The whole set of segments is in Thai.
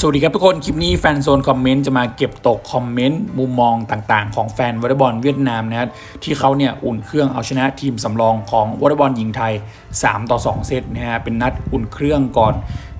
สวัสดีครับทุกคน คลิปนี้แฟนโซนคอมเมนต์จะมาเก็บตกคอมเมนต์มุมมองต่างๆ ของแฟนวอลเลย์บอลเวียดนามนะครับที่เขาเนี่ยอุ่นเครื่องเอาชนะทีมสำรองของวอลเลย์บอลหญิงไทย 3 ต่อ 2 เซตนะฮะเป็นนัดอุ่นเครื่องก่อน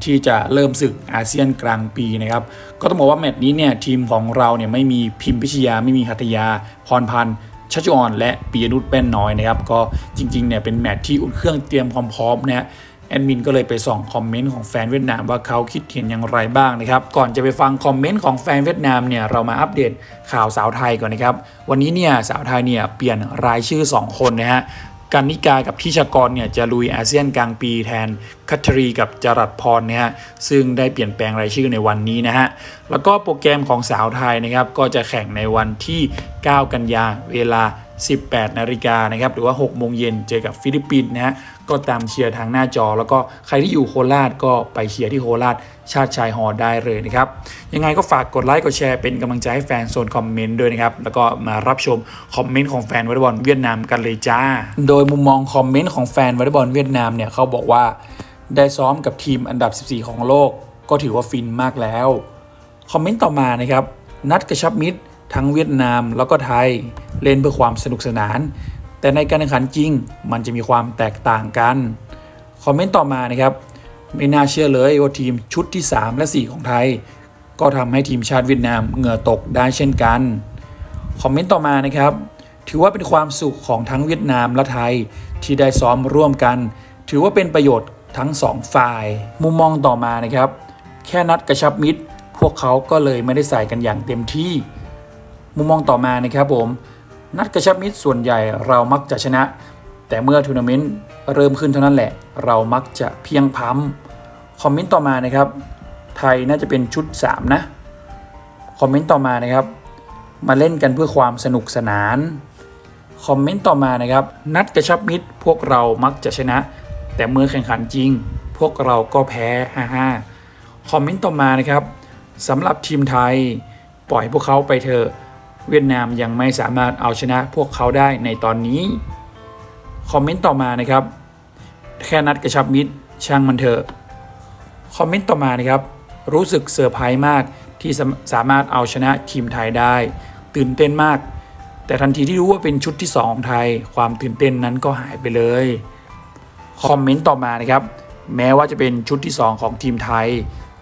ที่จะเริ่มศึกอาเซียนกลางปีนะครับก็ต้องบอกว่าแมตช์นี้เนี่ยทีมของเราเนี่ยไม่มีพิมพิชยาไม่มีหัตยาพรพันธ์ชัชออนและปียนุชแป้นน้อยนะครับก็จริงๆเนี่ยเป็นแมตช์ที่อุ่นเครื่องเตรียมความพร้อมนะฮะ แอดมินก็เลยไปส่องคอมเมนต์ของแฟนเวียดนามว่าเขาคิดเห็นอย่างไรบ้างนะครับ ก่อนจะไปฟังคอมเมนต์ของแฟนเวียดนามเนี่ยเรามาอัปเดตข่าวสาวไทยก่อนนะครับ วันนี้เนี่ยสาวไทยเนี่ยเปลี่ยนรายชื่อ 2 คนนะฮะกันนิกากับทิชกรเนี่ยจะลุยอาเซียนกลางปีแทนคัตรีกับจรัสพรเนี่ยฮะซึ่งได้เปลี่ยนแปลงรายชื่อในวันนี้นะฮะแล้วก็โปรแกรมของสาวไทยนะครับก็จะแข่งในวันที่ 9 กันยาเวลา 18 นาฬิกานะครับหรือว่า 6 โมงเย็นเจอกับฟิลิปปินส์นะฮะก็ตามเชียร์ทางหน้าจอ แล้วก็ใครที่อยู่โคราชก็ไปเชียร์ที่โคราชชาติชายฮอได้เลยนะครับ ยังไงก็ฝากกดไลค์กดแชร์เป็นกำลังใจให้แฟนโซนคอมเมนต์ด้วยนะครับ แล้วก็มารับชมคอมเมนต์ของแฟนวอลเลย์บอลเวียดนามกันเลยจ้า โดยมุมมองคอมเมนต์ของแฟนวอลเลย์บอลเวียดนามเนี่ยเขาบอกว่า ได้ซ้อมกับทีมอันดับ 14 ของโลก ก็ถือว่าฟินมากแล้วคอมเมนต์ต่อมานะครับนัดกระชับมิตรทั้งเวียดนามแล้วก็ไทย เล่นเพื่อความสนุกสนาน แต่ในการแข่งขันจริง มันจะมีความแตกต่างกัน คอมเมนต์ต่อมานะครับ ไม่น่าเชื่อเลยว่าทีมชุดที่ 3 และ 4 ของไทย ก็ทำให้ทีมชาติเวียดนามเหงื่อตกได้เช่นกัน คอมเมนต์ต่อมานะครับ ถือว่าเป็นความสุขของทั้งเวียดนามและไทยที่ได้ซ้อมร่วมกัน ถือว่าเป็นประโยชน์ทั้งสองฝ่าย มุมมองต่อมานะครับ แค่นัดกระชับมิตร พวกเขาก็เลยไม่ได้ใส่กันอย่างเต็มที่ มุมมองต่อมานะครับผม นัดกระชับมิตรส่วนใหญ่เรามักจะชนะ แต่เมื่อทัวร์นาเมนต์เริ่มขึ้นเท่านั้นแหละ เรามักจะเพียงพำคอมเมนต์ต่อมานะครับ ไทยน่าจะเป็นชุด 3 นะ คอมเมนต์ต่อมานะครับ มาเล่นกันเพื่อความสนุกสนาน คอมเมนต์ต่อมานะครับ นัดกระชับมิตรพวกเรามักจะชนะ แต่เมื่อแข่งขันจริง พวกเราก็แพ้ฮ่าฮ่าคอมเมนต์ต่อมานะครับสำหรับทีมไทย ปล่อยพวกเขาไปเถอะ เวียดนามยังไม่สามารถเอาชนะพวกเขาได้ในตอนนี้ คอมเมนต์ต่อมานะครับ แค่นัดกระชับมิตรช่างมันเถอะคอมเมนต์ต่อมานะครับ รู้สึกเซอร์ไพรส์มากที่สามารถเอาชนะทีมไทยได้ ตื่นเต้นมาก แต่ทันทีที่รู้ว่าเป็นชุดที่ 2 ของไทย ความตื่นเต้นนั้นก็หายไปเลยคอมเมนต์ต่อมานะครับ แม้ว่าจะเป็นชุดที่ 2 ของทีมไทย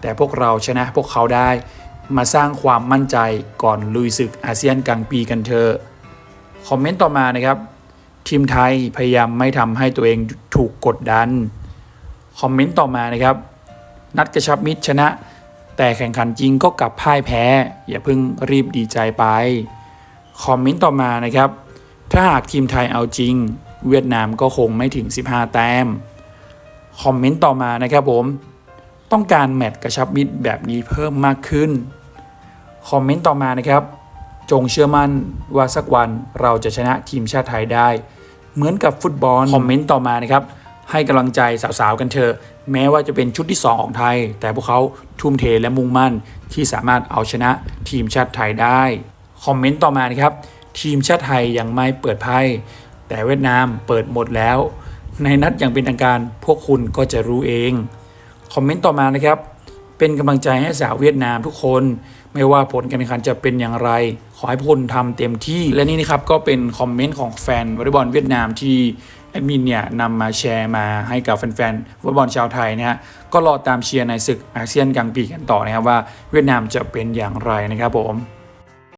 แต่พวกเราชนะพวกเขาได้ มาสร้างความมั่นใจก่อนลุยศึกอาเซียนกลางปีกันเถอะคอมเมนต์ต่อมานะครับทีมไทยพยายามไม่ทำให้ตัวเองถูกกดดันคอมเมนต์ต่อมานะครับ นัดกระชับมิตรชนะ แต่แข่งขันจริงก็กลับพ่ายแพ้ อย่าเพิ่งรีบดีใจไปคอมเมนต์ต่อมานะครับ ถ้าหากทีมไทยเอาจริง เวียดนามก็คงไม่ถึง 15 แต้มคอมเมนต์ต่อมานะครับผม ต้องการแมตช์กระชับมิตรแบบนี้เพิ่มมากขึ้น คอมเมนต์ต่อมานะครับ จงเชื่อมั่นว่าสักวันเราจะชนะทีมชาติไทยได้ เหมือนกับฟุตบอลคอมเมนต์ต่อมานะครับ ให้กำลังใจสาวๆกันเถอะแม้ว่าจะเป็นชุดที่ 2 ของไทย แต่พวกเขาทุ่มเทและมุ่งมั่นที่สามารถเอาชนะทีมชาติไทยได้ คอมเมนต์ต่อมานะครับ ทีมชาติไทยยังไม่เปิดไพ่แต่เวียดนามเปิดหมดแล้ว ในนัดอย่างเป็นทางการพวกคุณก็จะรู้เอง คอมเมนต์ต่อมานะครับ เป็นกำลังใจให้สาวเวียดนามทุกคน ไม่ว่าผลการแข่งขันจะเป็นอย่างไร ขอให้พวกคุณทำเต็มที่ และนี่นะครับก็เป็นคอมเมนต์ของแฟนวอลเลย์บอลเวียดนามที่แอดมินเนี่ยนำมาแชร์มาให้กับแฟนๆวอลเลย์บอลชาวไทยนะฮะก็รอตามเชียร์ในศึกอาเซียนกลางปีกันต่อนะครับว่าเวียดนามจะเป็นอย่างไรนะครับผม